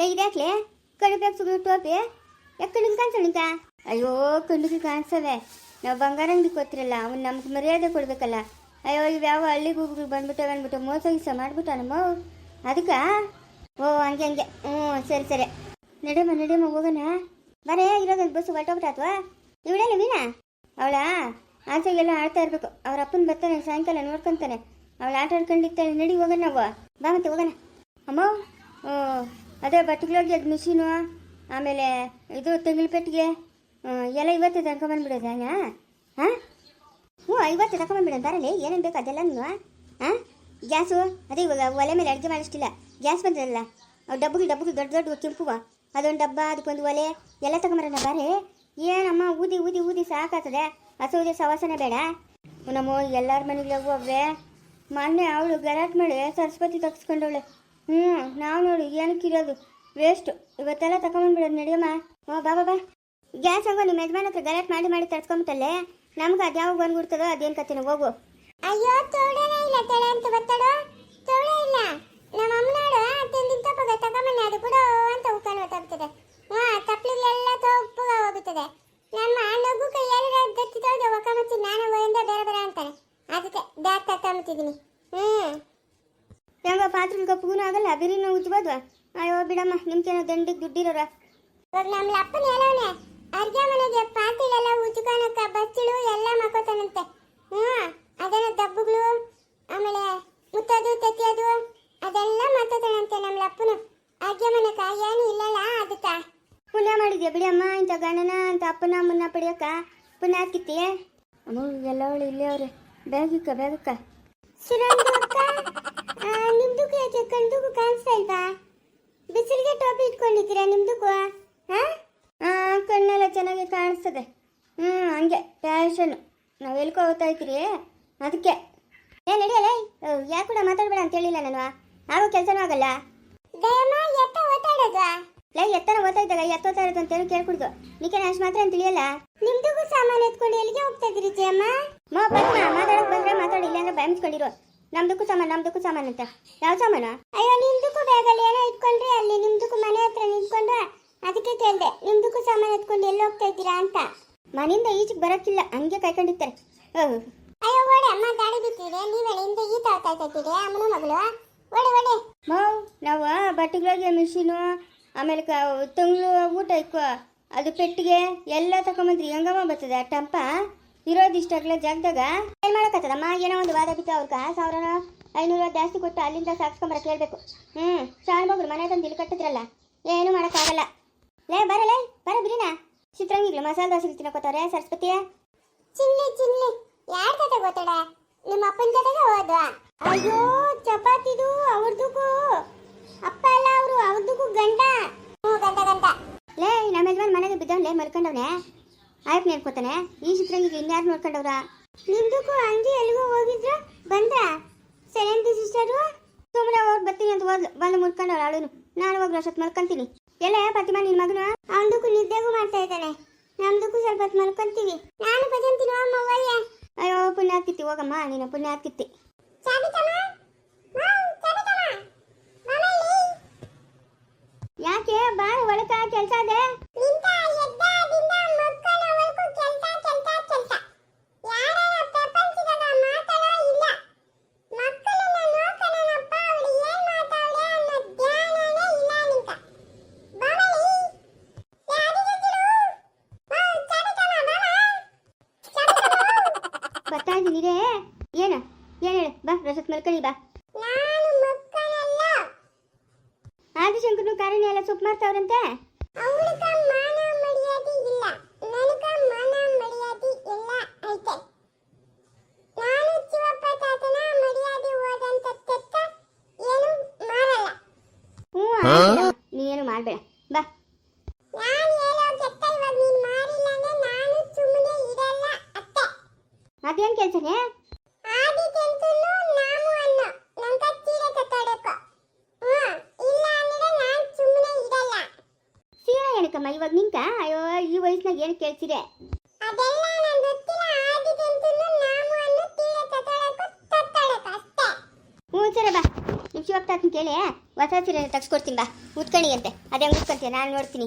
ಲೇ ಇದ್ಯಾಕ್ಲೆ ಕಡಿಬೇಕು ಸುಗು ಟೋಪಿ ಯಾಕೆ ಕಣ್ಣಿಗೆ ಕಾಣಿಸೋಣಿಕ ಅಯ್ಯೋ, ಕಣ್ಣಿಗೆ ಕಾಣಿಸವೆ ನಾವು ಬಂಗಾರ ಅಂಗಡಿ ಕೊತ್ತಿರಲ್ಲ ಅವ್ನು ನಮ್ಗೆ ಮರ್ಯಾದೆ ಕೊಡ್ಬೇಕಲ್ಲ. ಅಯ್ಯೋ ಇವ್ಯಾವ ಹಳ್ಳಿಗೆ ಹೋಗಿ ಬಂದ್ಬಿಟ್ಟು ಬಂದ್ಬಿಟ್ಟು, ಮೋಸ ಗೀಸ ಮಾಡ್ಬಿಟ್ಟ ನಮ್ಮ ಅದಕ್ಕೆ? ಓ, ಹಂಗೆ ಹಂಗೆ. ಹ್ಞೂ, ಸರಿ ಸರಿ. ನಡೆಯಮ್ಮ ನಡೆಯಮ್ಮ, ಹೋಗೋಣ. ಬರೇ, ಇರೋದು ಬಸ್ಸು ಹೊರಟೋಗ್ಬಿಟ್ಟಾತ್ವಾ ಇವಳೇನು ವೀಣಾ? ಅವಳ? ಆಚೆಗೆಲ್ಲ ಆಡ್ತಾ ಇರಬೇಕು. ಅವ್ರ ಅಪ್ಪನ ಬರ್ತಾನೆ, ಸಾಯಂಕಾಲ ನೋಡ್ಕೊಂತಾನೆ. ಅವಳು ಆಟ ಆಡ್ಕೊಂಡಿರ್ತಾಳೆ. ನಡಿ, ಹೋಗೋಣ ಅವ್ವ ಬಾ ಮತ್ತೆ ಹೋಗೋಣ. ಅಮ್ಮ ಹ್ಞೂ ಅದೇ ಬಟ್ಟೆಗಳಿಗೆ ಅದು ಮಿಷಿನು ಆಮೇಲೆ ಇದು ತೆಂಗಿನ ಪೆಟ್ಟಿಗೆ ಎಲ್ಲ ಇವತ್ತು ತಗೊಂಬಂದ್ಬಿಡೋದು ಹಂಗ? ಹಾಂ? ಹ್ಞೂ ಇವತ್ತು ತಗೊಂಬಂದ್ಬಿಡೋದು ಬರಲಿ, ಏನೇನು ಬೇಕು ಅದೆಲ್ಲ ಹಾಂ? ಗ್ಯಾಸು, ಅದೇ ಇವಾಗ ಒಲೆ ಮೇಲೆ ಅಡುಗೆ ಮಾಡೋಷ್ಟಿಲ್ಲ ಗ್ಯಾಸ್ ಬಂದಿರಲ್ಲ ಡಬ್ಬಗಳು ಡಬ್ಬಗಳು ದೊಡ್ಡ ದೊಡ್ಡ ಕೆಂಪುವ, ಅದೊಂದು ಡಬ್ಬ, ಅದಕ್ಕೊಂದು ಒಲೆ, ಎಲ್ಲ ತಗೊಂಬರೋಣ ಬಾರೆ ಏನಮ್ಮ, ಊದಿ ಊದಿ ಊದಿ ಸಾಕಾಗ್ತದೆ ಹಸುವುದೇ ಸವಾಸನೆ ಬೇಡ. ನಮ್ಮ ಎಲ್ಲರ ಮನೆಗೆ ಹೋಗ್ವೆ ಮೊನ್ನೆ ಅವಳು ಗಲಾಟೆ ಮಾಡಿ ಸರಸ್ವತಿ ತಗ್ಸ್ಕೊಂಡವಳೆ ಹ್ಞೂ ನಾವು ನೋಡು ಏನಕ್ಕೆ ಇರೋದು ವೇಸ್ಟು ಇವತ್ತೆಲ್ಲ ತಗೊಂಬಂದ್ಬಿಡೋದು ನಡಿಯಮ್ಮ ಹ್ಞೂ ಬಾ ಬಾ ಬಾ. ಗ್ಯಾಸ್ ಹಂಗೋ ನಿಮ್ಮ ಯಜಮಾನ್ ಹತ್ರ ಗಲಾಟೆ ಮಾಡಿ ಮಾಡಿ ತರ್ಸ್ಕೊಂಬಿಟ್ಟಲ್ಲೇ? ನಮ್ಗೆ ಅದ್ಯಾವ ಬಂದ್ಬಿಡ್ತದೋ, ಅದೇನು ಕತ್ತಿನ ಹೋಗು. ಅಯ್ಯೋ ತೋಡನೇ ಇಲ್ಲ ತಲೆ ಅಂತ ಬರ್ತಾಡೋ ತೋಳ ಇಲ್ಲ ನಮ್ಮ ಅಮ್ಮನಾಡು ತಿಂದಿನ ತಪ್ಪಗ ತಗೊಂಬನ್ನಿ ಅದು ಕೂಡ ಅಂತ ಉಕ್ಕಾಲು ಹೊತ್ತಾಗ್ತದೆ ಹಾ ತಪ್ಪಲಿಗೆಲ್ಲ ತಪ್ಪಗ ಹೋಗುತ್ತದೆ ನಮ್ಮ ನಗು ಕೈಯಲ್ಲಿ ಗಟ್ಟಿ ತೊಳೆದು ಒಕ್ಕಮಚ್ಚಿ ನಾನು ಹೋಯಿಂದ ಬೇರೆ ಬೇರೆ ಅಂತಾನೆ ಅದಕ್ಕೆ ಬ್ಯಾಗ್ ತಗೊಂಬತ್ತಿದ್ದೀನಿ ಹ್ಮ್ ಹೆಂಗ ಪಾತ್ರೆ ಕಪ್ಪಗೂ ಆಗಲ್ಲ ಬಿರಿನ ಉಜ್ಬೋದು ಅಯ್ಯೋ ಬಿಡಮ್ಮ ದಂಡಿಗೆ ದುಡ್ಡಿರೋರ. ಇವಾಗ ನಮ್ಮ ಅಪ್ಪನ ಹೇಳವನೆ, ಅರ್ಗೆ ಮನೆಗೆ ಪಾತಿಲೆಲ್ಲ ಉಜ್ಕೊಳಕ ಬಚ್ಚಿಳು ಎಲ್ಲ ಮಕ್ಕೋತಾನಂತೆ. ಹ್ಮ್ ಅದನ್ನ ದಬ್ಬುಗಳು, ಆಮೇಲೆ ಮುತ್ತೋದು, ತೆತ್ತಿಯೋದು, ಅದೆಲ್ಲ ಮಾಡ್ತಾನಂತೆ ನಮ್ಮ ಅಪ್ಪನು. ಅರ್ಗೆ ಮನೆಕ ಏನು ಇಲ್ಲಲ್ಲ ಅದಕ್ಕ. ಪುಣ್ಯ ಮಾಡಿದ್ಯಾ ಅಮ್ಮ ಇಂಥ ಗಣನ ಅಂತ ಅಪ್ಪನ ಅಮ್ಮನ ಪಡಿಯಕ್ಕ? ಪುಣ್ಯ ಹಾಕಿತ್ತಿ ಅಮ್ಮ ಎಲ್ಲವಳು ಇಲ್ಲೇ ಅವ್ರೆ. ಬೇಗಕ್ಕ ಬೇಗಕ್ಕ. ಸುರಂದು ಅಕ್ಕ ನಿಮ್ದು ಕಣ್ದಕ್ಕೂ ಕಾಣಿಸ್ತಾ ಇಲ್ವಾ? ಬಿಸಿಲಿಗೆ ಟೋಪಿ ಇಟ್ಕೊಂಡಿದ್ದೀರಾ ನಿಮ್ದು ಹಾ? ಕಣ್ಣೆಲ್ಲ ಚೆನ್ನಾಗಿ ಕಾಣಿಸ್ತದೆ. ಹ್ಞೂ ಹಂಗೆ ಫ್ಯಾಷನ್ ನಾವು ಎಲ್ಕೋ ಹೋಗ್ತಾ ಇದ್ದೀರಿ? ಅದಕ್ಕೆ. ಏ ನಡಿಯಲ್ಲ ಯಾಕೆ ಕೂಡ ಮಾತಾಡ್ಬೇಡ ಅಂತ ಹೇಳಿಲ್ಲ ನಾನು. ಆಗೋ ಕೆಲಸನೂ ಆಗಲ್ಲ. ಲೈ ಎತ್ತರ ಓದ್ತಾ ಇದ್ದಾಗ ಎತ್ತೋತಾ ಇರೋದು ಅಂತ ಕೇಳ್ಕೊಡ್ದು. ನಿಕ್ಕೆ ಅಷ್ಟು ಮಾತ್ರ ಅಂತ ತಿಳಿಯಲ್ಲ? ನಿಮ್ದು ಸಾಮಾನು ಎತ್ಕೊಂಡು ಎಲ್ಲಿಗೆ ಹೋಗ್ತಾ ಇದ್ದೀರಿ ಜಯಮ್ಮ? ಮಾತಾಡಕ್ ಬಂದ್ರೆ ಮಾತಾಡಿ ಇಲ್ಲ ಅಂದ್ರೆ ಭಯಮಿಸ್ಕೊಂಡಿರು ನಮ್ದಕ್ಕೂ ಸಾಮಾನು ನಮ್ದಕ್ಕೂ ಸಾಮಾನು ಅಂತ ಯಾವ ಸಾಮಾನು ಅಯ್ಯೋ ನಿಮ್ದಕ್ಕೂ ಬ್ಯಾಗಲ್ಲಿ ಏನೋ ಇಟ್ಕೊಂಡ್ರಿ ಅಲ್ಲಿ ನಿಮ್ದಕ್ಕೂ ಮನೆ ಹತ್ರ ನಿಂತ್ಕೊಂಡ್ರೆ ಅದಕ್ಕೆ ಕೇಳ್ದೆ ನಿಮ್ದಕ್ಕೂ ಸಾಮಾನು ಎತ್ಕೊಂಡು ಎಲ್ಲಿ ಹೋಗ್ತಾ ಇದ್ದೀರಾ ಅಂತ. ಮನೆಯಿಂದ ಈಚೆಗೆ ಬರೋಕ್ಕಿಲ್ಲ ಹಂಗೆ ಕಾಯ್ಕೊಂಡಿರ್ತಾರೆ. ಅಯ್ಯೋ ಓಡೆ ಅಮ್ಮ ಗಾಡಿ ಬಿಟ್ಟಿದೆ. ನೀವೇಳೆ ಹಿಂದೆ ಈತ ಆಗ್ತಾ ಇದ್ದೀರಿ? ಅಮ್ಮನ ಮಗಳು? ಓಡೆ ಓಡೆ. ಮಾವ್ ನಾವು ಬಟ್ಟೆಗಳಿಗೆ ಮಿಷಿನು ಆಮೇಲೆ ಕ ತಂಗ್ಳು ಊಟ ಇಕ್ಕೋ. ಅದು ಪೆಟ್ಟಿಗೆ ಎಲ್ಲ ತಗೊಂಬಂದ್ರಿ ಹೆಂಗಮ್ಮ ಬರ್ತದೆ ಟಂಪ ಇರೋದು ಇಷ್ಟಾಗ್ಲ ಜಾಗದಾಗ ಏನ್ ಮಾಡಕತ್ತದಮ್ಮ ಏನೋ ಒಂದು ವಾದ ಬಿತ್ತು ಅವ್ರಕ ಸಾವಿರ ಐನೂರು ಜಾಸ್ತಿ ಕೊಟ್ಟು ಅಲ್ಲಿಂದ ಸಾಕ್ಸ್ಕೊಂಬರ ಕೇಳ್ಬೇಕು ಹ್ಞೂ ಶಾನ್ ಮನೆ ತಂದು ಇಲ್ಲಿ ಕಟ್ಟಿದ್ರಲ್ಲ ಏನು ಮಾಡೋಕ್ಕಾಗಲ್ಲ. ಲೇ ಬರಲೇ ಬರ ಬಿರಿನ ಚಿತ್ರಂಗಿಗ್ಲು ಮಸಾಲೆ ದೋಸೆ ತಿನ್ನಕೋತಾರೆ ಸರಸ್ವತಿಯ. ಚಿನ್ನಿ ಚಿನ್ನಿ ಯಾರ ಜೊತೆ ಗೊತ್ತಾಡ? ನಿಮ್ಮ ಅಪ್ಪನ ಜೊತೆಗೆ ಹೋದ್ವಾ? ಅಯ್ಯೋ ಚಪಾತಿದು ಅವ್ರದಕ್ಕೂ ಅಪ್ಪ ಅಲ್ಲ ಅವರು ಅವ್ರದಕ್ಕೂ ಗಂಡ. ಹ್ಞೂ ಗಂಡ ಲೇ ನಮ್ಮ ಯಜಮಾನ್ ಮನೆಗೆ ಬಿದ್ದವನ್ಲೇ ಮಲ್ಕೊಂಡವನೆ. ಆಯ್ತು ನೋಡ್ಕೊತಾನೆ. ಈ ಚಿತ್ರಂಗಿಗೆ ಇನ್ಯಾರು ನೋಡ್ಕೊಂಡವ್ರ? ನಿಮ್ದಕ್ಕೂ ಅಂಗಿ ಎಲ್ಲಿಗೂ ಹೋಗಿದ್ರ? ಬಂದ್ರ? ಸೆಲೆಂತಿ ಸಿಸ್ಟರು? ಸುಮ್ಮನೆ ಹೋಗಿ ಬರ್ತೀನಿ ಅಂತ ಹೋದ್ಲು ಬಂದು ಮುಟ್ಕೊಂಡವ್ರ ಅವಳು ನಾನು ಹೋಗಿ ಅಷ್ಟೊತ್ತು ಮಲ್ಕೊಂತೀನಿ. ಎಲ್ಲ ಫಾತಿಮಾ ನಿನ್ನ ಮಗನ? ಅವನದಕ್ಕೂ ನಿದ್ದೆಗೂ ಮಾಡ್ತಾ ಇದ್ದಾನೆ. ನಮ್ದಕ್ಕೂ ಸ್ವಲ್ಪ ಹೊತ್ತು ಮಲ್ಕೊಂತೀವಿ. ನಾನು ಭಜಂತೀನಿ ಅಮ್ಮ ಅವ್ವಯ್ಯ ಅಯ್ಯೋ ಪುಣ್ಯ ಹಾಕಿತ್ತಿ ಹೋಗಮ್ಮ ನೀನು ಪುಣ್ಯ ಹಾಕಿತ್ತಿ ಯಾಕೆ? ಬಾ ಒಳಕ ಕೆಲಸ ಅದೇ ನಿಂತ ಎದ್ದಾದಿಂದ ಮಕ್ಕಳವರೆಗೂ ಕೆಲ್ಸ ಕೆಲ್ಸ ಕೆಲ್ಸ ಯಾರನ್ನ ಪ್ರಪಂಚದಾಗ ಮಾತಾಡೋ ಇಲ್ಲ ಮಕ್ಕಳನ್ನ ನೋಡ್ಕೊಳ್ಳೋಣಪ್ಪ ಅವಳು ಏನ್ ಮಾತಾವಳೆ ಅನ್ನೋ ಧ್ಯಾನನೇ ಇಲ್ಲ ನಿಂತ ಬಾವಲಿ ಯಾರಿಗಿದ್ರು ಮಾವ್ ಚಾಬಿತಮ್ಮ ಬಾವ ಬರ್ತಾ ಇದ್ದೀನಿ ರೇ ಏನು ಏನು ಹೇಳು ಬಾ ರಸತ್ ಮಲ್ಕೊಳ್ಳಿ ಬಾ ನಾನು ಮಕ್ಕಳಲ್ಲ ಆದಿಶಂಕರ್ನು ಕಾರಣ ಎಲ್ಲ ಸೊಪ್ಪು ಮಾಡ್ತಾವ್ರಂತೆ ಅವಳಿಗ ಮಾನ ಮರ್ಯಾದೆ ಇಲ್ಲ ನನಗ ಮಾನ ಮರ್ಯಾದೆ ಎಲ್ಲ ಐತೆ ನಾನು ಶಿವಪ್ಪ ತಾತನ ಮರ್ಯಾದೆ ಹೋದಂತ ತೆತ್ತ ಏನು ಎಲ್ಲ ಹ್ಞೂ ಮಾಡ್ತಾವ್ರಂತೆ ನೀನು ಮಾಡಬೇಡ. ಬಾ. ನಾನು ಹೇಳೋ ಅಂತ ಕೇಳ್ತೀರಿ ಬಾ ಅಂತ ಕೇಳಿ ಹೊಸ ಸೀರೆ ತಗ್ಸ್ಕೊಡ್ತೀನಿ ಬಾ ಉತ್ಕಣಿಗಂತೆ. ಅದೇ ಉತ್ಕೊಂತೀಯ ನಾನು ನೋಡ್ತೀನಿ.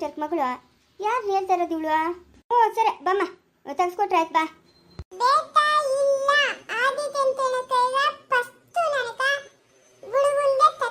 ಟೀಚರ್ ಮಗಳು? ಯಾರು ಹೇಳ್ತಾ ಇರೋದು ಇವಳು? ಓ, ಸರಿ, ಬಮ್ಮ. ತಗ್ಸ್ಕೊಟ್ರೆ ಆಯ್ತು, ಬಾ. ಇಲ್ಲ. ಆದಿತ್ಯ ಅಂತ ಫಸ್ಟ್ ನನಗೆ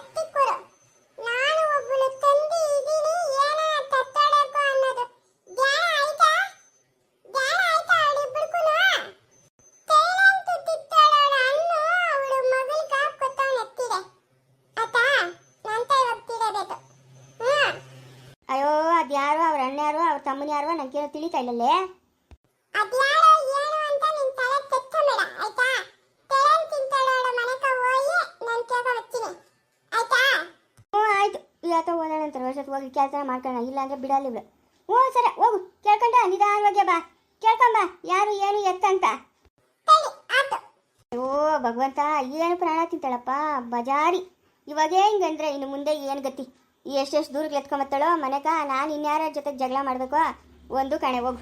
ಅವ್ನು ನನ್ ನನಗೆ ತಿಳಿತಾ ಇಲ್ಲಲ್ಲೇ? ಆಯ್ತು? ಹೋಗಿ ಇಲ್ಲ ಅಂದ್ರೆ ಬಿಡಲ್ಲ ಇವಳು. ಹ್ಞೂ ಸರಿ ಹೋಗು. ಕೇಳ್ಕೊಂಡ? ನಿಧಾನವಾಗಿ ಬಾ. ಕೇಳ್ಕೊಂಬ ಯಾರು ಏನು ಎತ್ತ ಅಂತ ಓ ಭಗವಂತ ಏನು ಪ್ರಾಣ ತಿಂತಾಳಪ್ಪ ಬಜಾರಿ. ಇವಾಗೇ ಹೆಂಗಂದ್ರೆ ಇನ್ನು ಮುಂದೆ ಏನು ಗತಿ? ಎಷ್ಟೆಷ್ಟು ದೂರ ಎತ್ಕೊಂಬತ್ತಾಳೋ ಮನೆಕ ನಾನು ಇನ್ಯಾರ ಜೊತೆ ಜಗಳ ಮಾಡಬೇಕು ಒಂದು ಕಣೆ ಹೋಗು.